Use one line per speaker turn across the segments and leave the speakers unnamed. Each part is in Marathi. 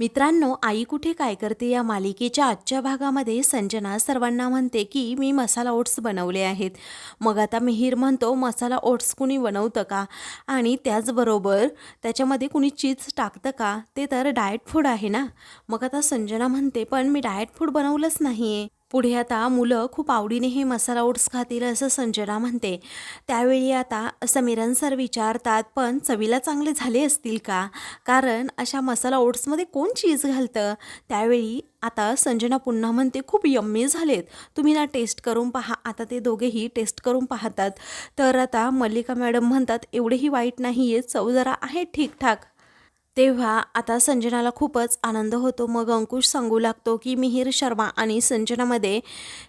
मित्रांनो आई कुठे काय करते या मालिकेच्या आजच्या भागामध्ये संजना सर्वांना म्हणते की मी मसाला ओट्स बनवले आहेत. मग आता मिहीर म्हणतो मसाला ओट्स कुणी बनवतं का? आणि त्याचबरोबर त्याच्यामध्ये कुणी चीज टाकतं का? ते तर डाएट फूड आहे ना? मग आता संजना म्हणते पण मी डाएट फूड बनवलंच नाही आहे पुढे आता मुलं खूप आवडीने हे मसाला ओट्स खातील असं संजना म्हणते. त्यावेळी आता समीरन सर विचारतात पण चवीला चांगले झाले असतील का? कारण अशा मसाला ओट्समध्ये कोण चीज घालतं? त्यावेळी आता संजना पुन्हा म्हणते खूप यम्मी झालेत. तुम्ही ना टेस्ट करून पहा. आता ते दोघेही टेस्ट करून पाहतात. तर आता मल्लिका मॅडम म्हणतात एवढेही वाईट नाही आहे चव जरा आहे ठीकठाक. तेव्हा आता संजनाला खूपच आनंद होतो. मग अंकुश सांगू लागतो की मिहीर शर्मा आणि संजनामध्ये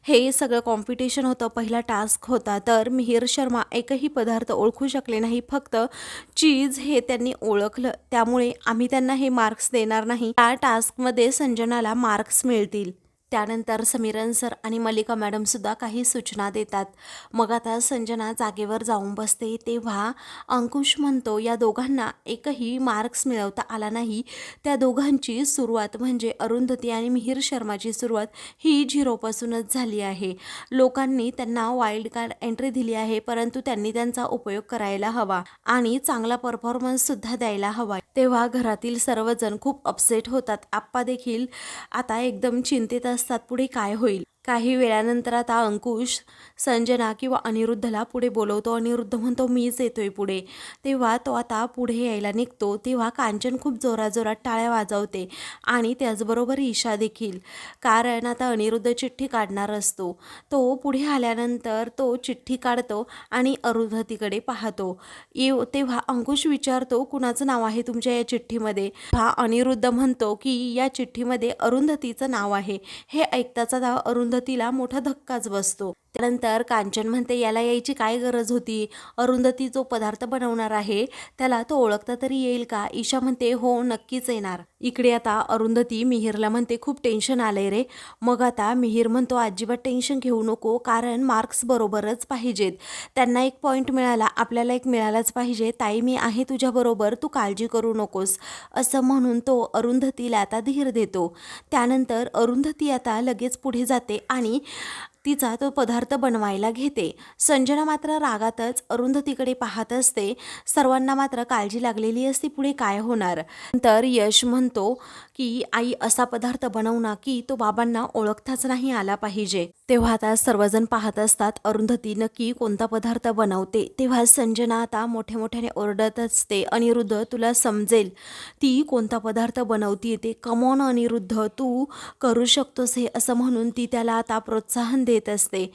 हे सगळं कॉम्पिटिशन होतं. पहिला टास्क होता. तर मिहीर शर्मा एकही पदार्थ ओळखू शकले नाही. फक्त चीज हे त्यांनी ओळखलं. त्यामुळे आम्ही त्यांना हे मार्क्स देणार नाही. त्या टास्कमध्ये संजनाला मार्क्स मिळतील. त्यानंतर समीरन सर आणि मल्लिका मॅडमसुद्धा काही सूचना देतात. मग आता संजना जागेवर जाऊन बसते तेव्हा अंकुश म्हणतो या दोघांना एकही मार्क्स मिळवता आला नाही. त्या दोघांची सुरुवात म्हणजे अरुंधती आणि मिहीर शर्माची सुरुवात ही झिरोपासूनच झाली आहे. लोकांनी त्यांना वाईल्ड कार्ड एंट्री दिली आहे परंतु त्यांनी त्यांचा उपयोग करायला हवा आणि चांगला परफॉर्मन्ससुद्धा द्यायला हवा. तेव्हा घरातील सर्वजण खूप अपसेट होतात. आप्पा देखील आता एकदम चिंतेत असतात पुढे काय होईल? काही वेळानंतर आता अंकुश संजना किंवा अनिरुद्धला पुढे बोलवतो. अनिरुद्ध म्हणतो मीच येतोय पुढे. तेव्हा तो आता पुढे यायला निघतो. तेव्हा कांचन खूप जोराजोरात टाळ्या वाजवते आणि त्याचबरोबर ईशा देखील. कारण आता अनिरुद्ध चिठ्ठी काढणार असतो. तो पुढे आल्यानंतर तो चिठ्ठी काढतो आणि अरुंधतीकडे पाहतो. येऊ तेव्हा अंकुश विचारतो कुणाचं नाव आहे तुमच्या या चिठ्ठीमध्ये? हा अनिरुद्ध म्हणतो की या चिठ्ठीमध्ये अरुंधतीचं नाव आहे. हे ऐकताच आता पद्धतीला मोठा धक्काच बसतो. त्यानंतर कांचन म्हणते याला यायची काय गरज होती? अरुंधती जो पदार्थ बनवणार आहे त्याला तो ओळखता तरी येईल का? ईशा म्हणते हो नक्कीच येणार. इकडे आता अरुंधती मिहिरला म्हणते खूप टेन्शन आलंय रे. मग आता मिहीर म्हणतो अजिबात टेन्शन घेऊ नको कारण मार्क्स बरोबरच पाहिजेत. त्यांना एक पॉईंट मिळाला आपल्याला एक मिळालाच पाहिजे. ताई मी आहे तुझ्याबरोबर तू काळजी करू नकोस. असं म्हणून तो अरुंधतीला आता धीर देतो. त्यानंतर अरुंधती आता लगेच पुढे जाते आणि तिचा तो पदार्थ बनवायला घेते. संजना मात्र रागातच अरुंधतीकडे पाहत असते. सर्वांना मात्र काळजी लागलेली असते पुढे काय होणार? तर यश म्हणतो की आई असा पदार्थ बनवू ना की तो बाबांना ओळखताच नाही आला पाहिजे. तेव्हा आता सर्वजण पाहत असतात अरुंधती नक्की कोणता पदार्थ बनवते? तेव्हा संजना आता मोठ्या मोठ्याने ओरडत असते अनिरुद्ध तुला समजेल ती कोणता पदार्थ बनवती ते? कमॉन अनिरुद्ध तू करू शकतोस हे असं म्हणून ती त्याला आता प्रोत्साहन देत असते.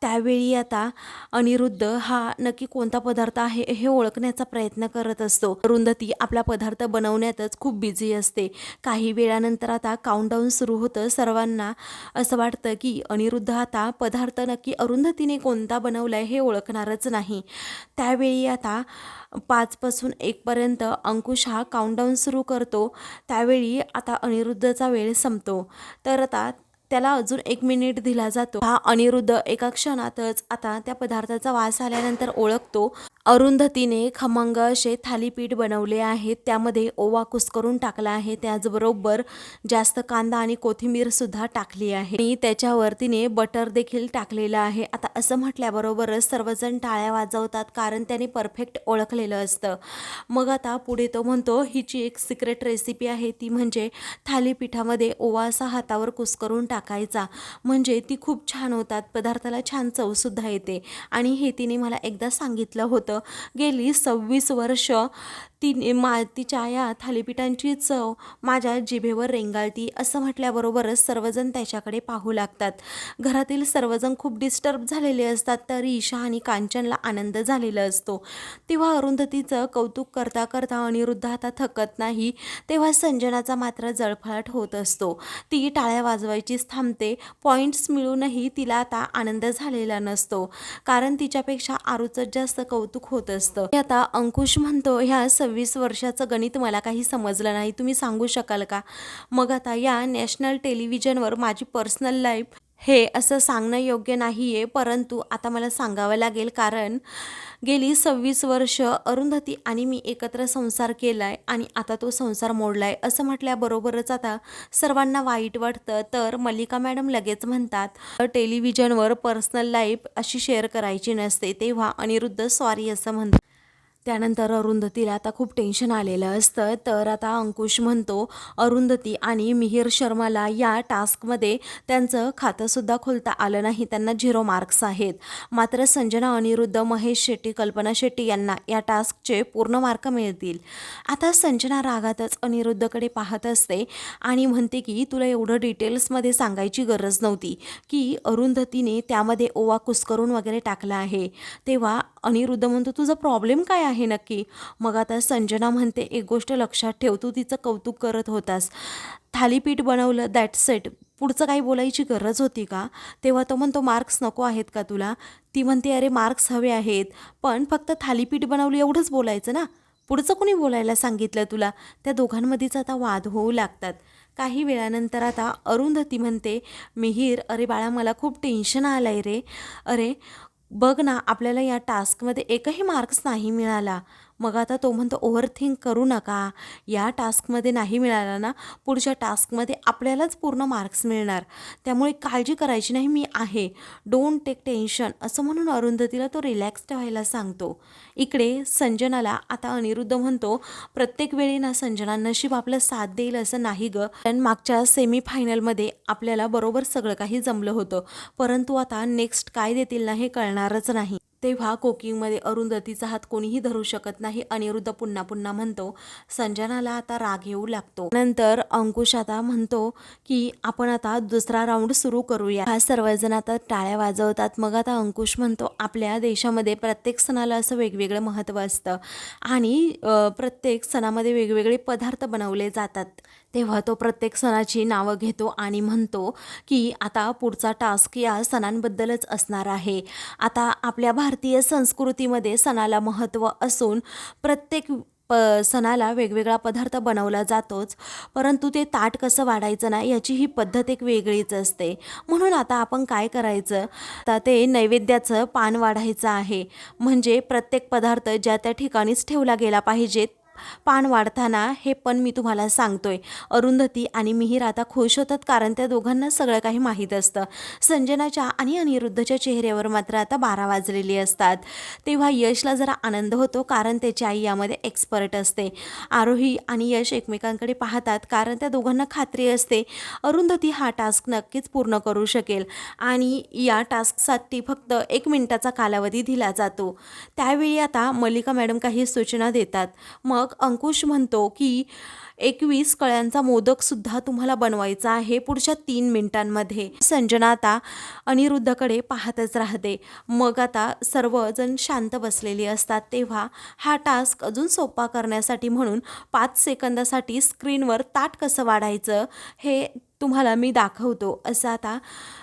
त्यावेळी आता अनिरुद्ध हा नक्की कोणता पदार्थ आहे हे ओळखण्याचा प्रयत्न करत असतो. अरुंधती आपला पदार्थ बनवण्यातच खूप बिझी असते. काही वेळानंतर आता काउंटडाऊन सुरू होतं सर्वांना. असं वाटतं की अनिरुद्ध आता पदार्थ नक्की अरुंधतीने कोणता बनवलाय हे ओळखणारच नाही. त्यावेळी आता पाचपासून एकपर्यंत अंकुश हा काउंटडाऊन सुरू करतो. त्यावेळी आता अनिरुद्धचा वेळ संपतो. तर आता त्याला अजून एक मिनिट दिला जातो. हा अनिरुद्ध एका क्षणातच आता त्या पदार्थाचा वास आल्यानंतर ओळखतो. अरुंधतीने खमंग असे थालीपीठ बनवले आहेत त्यामध्ये ओवा कुस्करून टाकला आहे. त्याचबरोबर जास्त कांदा आणि कोथिंबीर सुद्धा टाकली आहे. आणि त्याच्यावर तिने बटर देखील टाकलेलं आहे. आता असं म्हटल्याबरोबरच सर्वजण टाळ्या वाजवतात कारण त्याने परफेक्ट ओळखलेलं असतं. मग आता पुढे तो म्हणतो हिची एक सिक्रेट रेसिपी आहे. ती म्हणजे थालीपीठामध्ये ओवा असा हातावर कुस्करून टाकायचा. म्हणजे ती खूप छान होतात. पदार्थाला छान चवसुद्धा येते. आणि हे तिने मला एकदा सांगितलं होतं. गेली सव्वीस वर्ष ती मा तिच्या या थालीपीठांची चव माझ्या जिभेवर रेंगाळती असं म्हटल्याबरोबरच सर्वजण त्याच्याकडे पाहू लागतात. घरातील सर्वजण खूप डिस्टर्ब झालेले असतात तर ईशा आणि कांचनला आनंद झालेला असतो. तेव्हा अरुंधतीचं कौतुक करता करता अनिरुद्ध आता थकत नाही तेव्हा संजनाचा मात्र जळफळाट होत असतो. ती टाळ्या वाजवायचीच थांबते पॉईंट्स मिळूनही तिला आता आनंद झालेला नसतो कारण तिच्यापेक्षा आरूचं जास्त कौतुक होत असतं. आता अंकुश म्हणतो ह्या सव्वीस वर्षाचं गणित मला काही समजलं नाही. तुम्ही सांगू शकाल का? मग आता या नॅशनल टेलिव्हिजनवर माझी पर्सनल लाईफ हे असं सांगणं योग्य नाही आहे परंतु आता मला सांगावं लागेल कारण गेली सव्वीस वर्ष अरुंधती आणि मी एकत्र संसार केला आहे आणि आता तो संसार मोडला आहे असं म्हटल्याबरोबरच आता सर्वांना वाईट वाटतं. तर मल्लिका मॅडम लगेच म्हणतात टेलिव्हिजनवर पर्सनल लाईफ अशी शेअर करायची नसते. तेव्हा अनिरुद्ध सॉरी असं म्हणतात. त्यानंतर अरुंधतीला आता खूप टेन्शन आलेलं असतं. तर आता अंकुश म्हणतो अरुंधती आणि मिहिर शर्माला या टास्कमध्ये त्यांचं खातंसुद्धा खोलता आलं नाही. त्यांना झिरो मार्क्स आहेत. मात्र संजना अनिरुद्ध महेश शेट्टी कल्पना शेट्टी यांना या टास्कचे पूर्ण मार्क मिळतील. आता संजना रागातच अनिरुद्धकडे पाहत असते आणि म्हणते की तुला एवढं डिटेल्समध्ये सांगायची गरज नव्हती की अरुंधतीने त्यामध्ये ओवा कुस्करून वगैरे टाकला आहे. तेव्हा अनिरुद्ध म्हणतो तुझा प्रॉब्लेम काय आहे? नक्की. मग आता संजना म्हणते एक गोष्ट लक्षात ठेव तू तिचं कौतुक करत होतास. थालीपीठ बनवलं दॅट सेट पुढचं काही बोलायची गरज होती का? तेव्हा तो म्हणतो मार्क्स नको आहेत का तुला? ती म्हणते अरे मार्क्स हवे आहेत. पण फक्त थालीपीठ बनवलं एवढंच बोलायचं ना? पुढचं कोणी बोलायला सांगितलं तुला? त्या दोघांमध्येच आता वाद होऊ लागतात. काही वेळानंतर आता अरुंधती म्हणते मिहीर अरे बाळा मला खूप टेन्शन आलं आहे रे. अरे बघ ना आपल्याला या टास्कमध्ये एकही मार्क्स नाही मिळाला. मग आता तो म्हणतो ओव्हरथिंक करू नका. या टास्कमध्ये नाही मिळाला ना पुढच्या टास्कमध्ये आपल्यालाच पूर्ण मार्क्स मिळणार. त्यामुळे काळजी करायची नाही मी आहे. डोंट टेक टेन्शन असं म्हणून अरुंधतीला तो रिलॅक्स ठेवायला सांगतो. इकडे संजनाला आता अनिरुद्ध म्हणतो प्रत्येक वेळी ना संजना नशीब आपलं साथ देईल असं नाही गं. कारण मागच्या सेमीफायनलमध्ये आपल्याला बरोबर सगळं काही जमलं होतं. परंतु आता नेक्स्ट काय देतील ना हे कळणारच नाही. तेव्हा कोकिंगमध्ये अरुंधतीचा हात कोणीही धरू शकत नाही अनिरुद्ध पुन्हा पुन्हा म्हणतो संजनाला आता राग येऊ लागतो. नंतर अंकुश आता म्हणतो की आपण आता दुसरा राऊंड सुरू करूया. हा सर्वजण आता टाळ्या वाजवतात. मग आता अंकुश म्हणतो आपल्या देशामध्ये प्रत्येक सणाला असं वेगवेगळं महत्त्व असतं आणि प्रत्येक सणामध्ये वेगवेगळे पदार्थ बनवले जातात. तेव्हा तो प्रत्येक सणाची नावं घेतो आणि म्हणतो की आता पुढचा टास्क या सणांबद्दलच असणार आहे. आता आपल्या भारतीय संस्कृतीमध्ये सणाला महत्त्व असून प्रत्येक प सणाला वेगवेगळा पदार्थ बनवला जातोच परंतु ते ताट कसं वाढायचं ना याची ही पद्धत एक वेगळीच असते. म्हणून आता आपण काय करायचं? तर ते नैवेद्याचं पान वाढायचं आहे. म्हणजे प्रत्येक पदार्थ ज्या त्या ठिकाणीच ठेवला गेला पाहिजेत पान वाढताना हे पण मी तुम्हाला सांगतोय. अरुंधती आणि मिहीर आता खुश होतात कारण त्या दोघांना सगळं काही माहीत असतं. संजनाच्या आणि अनिरुद्धच्या चेहऱ्यावर मात्र आता बारा वाजलेली असतात. तेव्हा यशला जरा आनंद होतो कारण त्याची आई यामध्ये एक्सपर्ट असते. आरोही आणि यश एकमेकांकडे पाहतात कारण त्या दोघांना खात्री असते. अरुंधती हा टास्क नक्कीच पूर्ण करू शकेल आणि या टास्कसाठी फक्त एक मिनिटाचा कालावधी दिला जातो. त्यावेळी आता मल्लिका मॅडम काही सूचना देतात. मग अंकुश म्हणतो की एकवीस कळ्यांचा मोदकसुद्धा तुम्हाला बनवायचा आहे पुढच्या तीन मिनिटांमध्ये. संजना आता अनिरुद्धकडे पाहतच राहते. मग आता सर्वजण शांत बसलेली असतात. तेव्हा हा टास्क अजून सोपा करण्यासाठी म्हणून पाच सेकंदासाठी स्क्रीनवर ताट कसं वाढायचं हे तुम्हाला मी दाखवतो. असं आता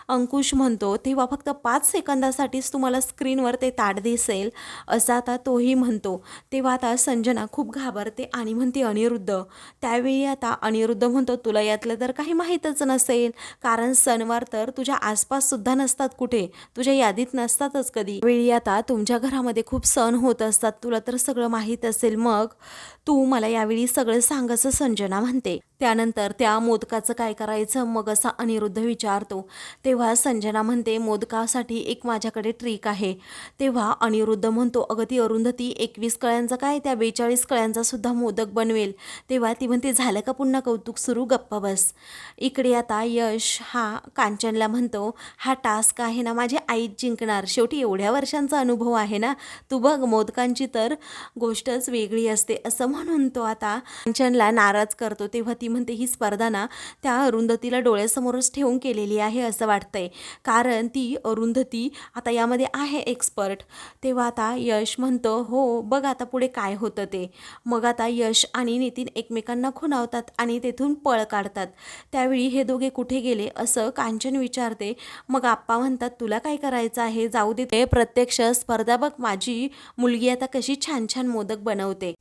अंकुश म्हणतो तेव्हा फक्त पाच सेकंदासाठीच तुम्हाला स्क्रीनवर ते ताट दिसेल. असं आता तोही म्हणतो. तेव्हा आता संजना खूप घाबरते आणि म्हणते अनिरुद्ध त्यावेळी आता अनिरुद्ध म्हणतो तुला यातलं तर काही माहीतच नसेल. कारण सणवार तर तुझ्या आसपाससुद्धा नसतात कुठे. तुझ्या यादीत नसतातच कधी. वेळी आता तुमच्या घरामध्ये खूप सण होत असतात. तुला तर सगळं माहीत असेल. मग तू मला यावेळी सगळं सांगायचं संजना म्हणते. त्यानंतर त्या मोदकाचं काय करायचं मग असा अनिरुद्ध विचारतो. तेव्हा संजना म्हणते मोदकासाठी एक माझ्याकडे ट्रिक आहे. तेव्हा अनिरुद्ध म्हणतो अगं ती अरुंधती एकवीस कळ्यांचा काय? त्या बेचाळीस कळ्यांचा सुद्धा मोदक बनवेल. तेव्हा ती म्हणते झालं का पुन्हा कौतुक सुरू? गप्पा बस. इकडे आता यश हा कांचनला म्हणतो हा टास्क आहे ना माझी आईच जिंकणार. शेवटी एवढ्या वर्षांचा अनुभव आहे ना. तू बघ मोदकांची तर गोष्टच वेगळी असते. असं म्हणून तो आता कांचनला नाराज करतो. तेव्हा ती म्हणते ही स्पर्धा ना त्या अरुंधतीला डोळ्यासमोरच ठेवून केलेली आहे असं वाटतंय. कारण ती अरुंधती आता यामध्ये आहे एक्सपर्ट तेव्हा आता यश म्हणतो हो बघ आता पुढे काय होतं ते. मग आता यश आणि नितीन एकमेकांना खुणावतात आणि तेथून पळ काढतात. त्यावेळी हे दोघे कुठे गेले असं कांचन विचारते. मग आप्पा म्हणतात तुला काय करायचं आहे? जाऊ दे ते प्रत्यक्ष स्पर्धा बघ माझी मुलगी आता कशी छान छान मोदक बनवते.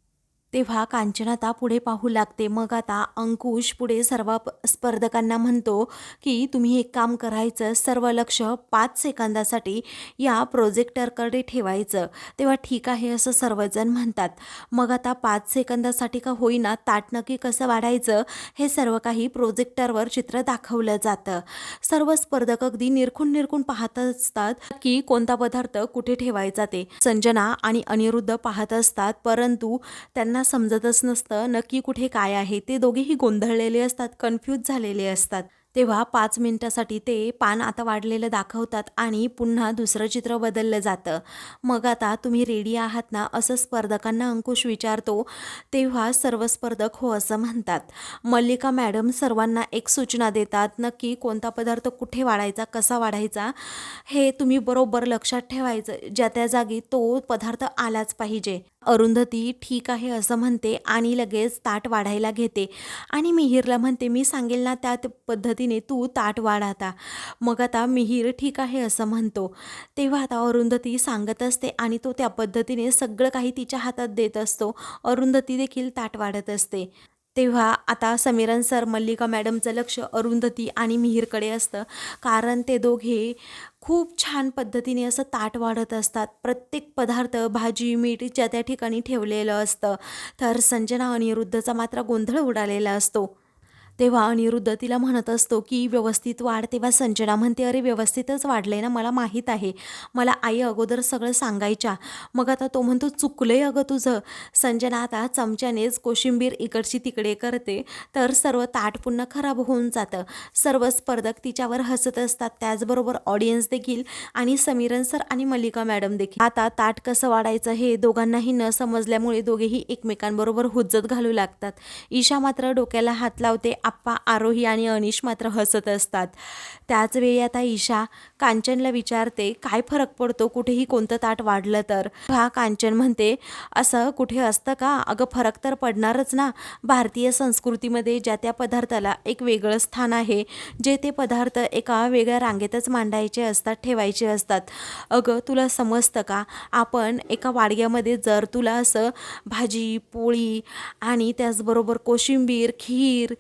तेव्हा कांचनाता पुढे पाहू लागते. मग आता अंकुश पुढे सर्व प- स्पर्धकांना म्हणतो की तुम्ही एक काम करायचं सर्व लक्ष पाच सेकंदासाठी या प्रोजेक्टरकडे ठेवायचं. तेव्हा ठीक आहे असं सर्वजण म्हणतात. मग आता पाच सेकंदासाठी का होईना ताट नक्की कसं वाढायचं हे सर्व काही प्रोजेक्टरवर चित्र दाखवलं जातं. सर्व स्पर्धक अगदी निरखून निरखून पाहत असतात की कोणता पदार्थ कुठे ठेवायचा ते. संजना आणि अनिरुद्ध पाहत असतात परंतु त्यांना समजतच नसतं नक्की कुठे काय आहे. ते दोघेही गोंधळलेले असतात कन्फ्यूज झालेले असतात. तेव्हा पाच मिनटासाठी ते पान आता वाढलेलं दाखवतात आणि पुन्हा दुसरं चित्र बदललं जातं. मग आता तुम्ही रेडी आहात ना असं स्पर्धकांना अंकुश विचारतो. तेव्हा सर्व स्पर्धक हो असं म्हणतात. मल्लिका मॅडम सर्वांना एक सूचना देतात नक्की कोणता पदार्थ कुठे वाढायचा कसा वाढायचा हे तुम्ही बरोबर लक्षात ठेवायचं. ज्या त्या जागी तो पदार्थ आलाच पाहिजे. अरुंधती ठीक आहे असं म्हणते आणि लगेच ताट वाढायला घेते. आणि मिहीरला म्हणते मी सांगेल ना त्या पद्धतीने तू ताट वाढ आता. मग आता मिहीर ठीक आहे असं म्हणतो. तेव्हा आता अरुंधती सांगत असते आणि तो त्या पद्धतीने सगळं काही तिच्या हातात देत असतो. अरुंधती देखील ताट वाढत असते. तेव्हा आता समीरन सर मल्लिका मॅडमचं लक्ष अरुंधती आणि मिहीरकडे असतं. कारण ते दोघे खूप छान पद्धतीने असं ताट वाढत असतात. प्रत्येक पदार्थ भाजी मीठ ज्या त्या ठिकाणी ठेवलेलं असतं. तर संजना अनिरुद्धचा मात्र गोंधळ उडालेला असतो. तेव्हा अनिरुद्ध तिला म्हणत असतो की व्यवस्थित वाढ. तेव्हा संजना म्हणते अरे व्यवस्थितच वाढले ना मला माहीत आहे. मला आई अगोदर सगळं सांगायच्या. मग आता तो म्हणतो चुकलंय अगं तुझं. संजना आता चमच्यानेच कोशिंबीर इकडची तिकडे करते. तर सर्व ताट पुन्हा खराब होऊन जातं. सर्व स्पर्धक तिच्यावर हसत असतात. त्याचबरोबर ऑडियन्स देखील. आणि समीरन सर आणि मल्लिका मॅडम देखील. आता ताट कसं वाढायचं हे दोघांनाही न समजल्यामुळे दोघेही एकमेकांबरोबर हुज्जत घालू लागतात. ईशा मात्र डोक्याला हात लावते आप्पा आरोही आणि अनिश मात्र हसत असतात. त्याचवेळी आता ईशा कांचनला विचारते काय फरक पडतो? कुठेही कोणतं ताट वाढलं तर? हा कांचन म्हणते असं कुठे असतं का? अगं फरक तर पडणारच ना. भारतीय संस्कृतीमध्ये ज्या त्या पदार्थाला एक वेगळं स्थान आहे जे ते पदार्थ एका वेगळ्या रांगेतच मांडायचे असतात ठेवायचे असतात. अगं तुला समजतं का? आपण एका वाडग्यामध्ये जर तुला असं भाजी पोळी आणि त्याचबरोबर कोशिंबीर खीर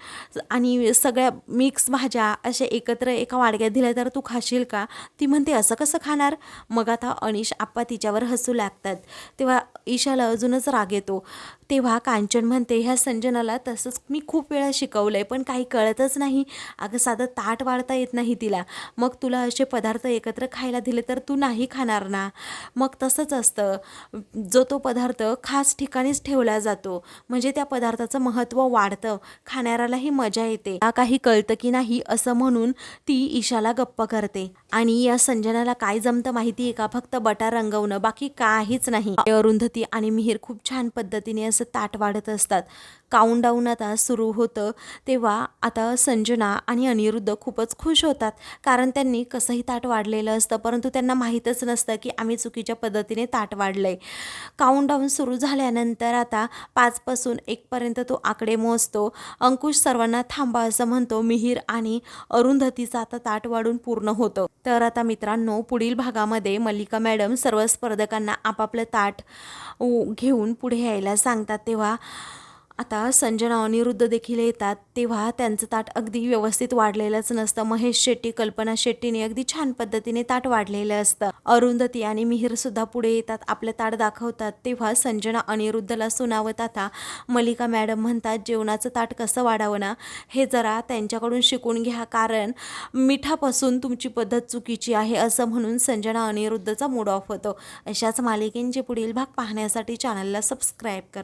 आणि सगळ्या मिक्स भाज्या अशा एकत्र एका वाडग्यात दिल्या तर तू खाशील का? ती म्हणते असं कसं खाणार? मग आता अनिश आप्पा तिच्यावर हसू लागतात. तेव्हा ईशाला अजूनच राग येतो. तेव्हा कांचन म्हणते ह्या संजनाला तसंच मी खूप वेळा शिकवलं आहे पण काही कळतच नाही. अगं साधं ताट वाढता येत नाही तिला. मग तुला असे पदार्थ एकत्र खायला दिले तर तू नाही खाणार ना? मग तसंच असतं. जो तो पदार्थ खास ठिकाणीच ठेवला जातो. म्हणजे त्या पदार्थाचं महत्त्व वाढतं. खाणाऱ्यालाही मजा येते. काही कळतं की नाही? असं म्हणून ती ईशाला गप्प करते. आणि या संजनाला काय जमतं माहिती आहे का? फक्त बटा रंगवणं. बाकी काहीच नाही. अरुंधती आणि मिहीर खूप छान पद्धतीने असं ताट वाढत असतात. काउंटडाऊन आता सुरू होतं. तेव्हा आता संजना आणि अनिरुद्ध खूपच खुश होतात. कारण त्यांनी कसंही ताट वाढलेलं असतं परंतु त्यांना माहीतच नसतं की आम्ही चुकीच्या पद्धतीने ताट वाढलंय. काउंटडाऊन सुरू झाल्यानंतर आता पाचपासून एकपर्यंत तो आकडे मोजतो. अंकुश सर्वांना थांबा असं म्हणतो. मिहीर आणि अरुंधतीचं आता ताट वाढून पूर्ण होतं. तर आता मित्रांनो पुढील भागामध्ये मल्लिका मॅडम सर्व स्पर्धकांना आपापलं ताट घेऊन पुढे यायला सांगतात. तेव्हा आता संजना अनिरुद्ध देखील येतात तेव्हा त्यांचं ताट अगदी व्यवस्थित वाढलेलंच नसतं. महेश शेट्टी कल्पना शेट्टीने अगदी छान पद्धतीने ताट वाढलेलं असतं. अरुंधती आणि मिहीर सुद्धा पुढे येतात आपलं ताट दाखवतात. तेव्हा संजना अनिरुद्धला सुनावत आता मलिका मॅडम म्हणतात जेवणाचं ताट कसं वाढावं ना? हे जरा त्यांच्याकडून शिकून घ्या कारण मिठापासून तुमची पद्धत चुकीची आहे असं म्हणून संजना अनिरुद्धचा मूड ऑफ होतो. अशाच मालिकेंचे पुढील भाग पाहण्यासाठी चॅनलला सबस्क्राईब करा.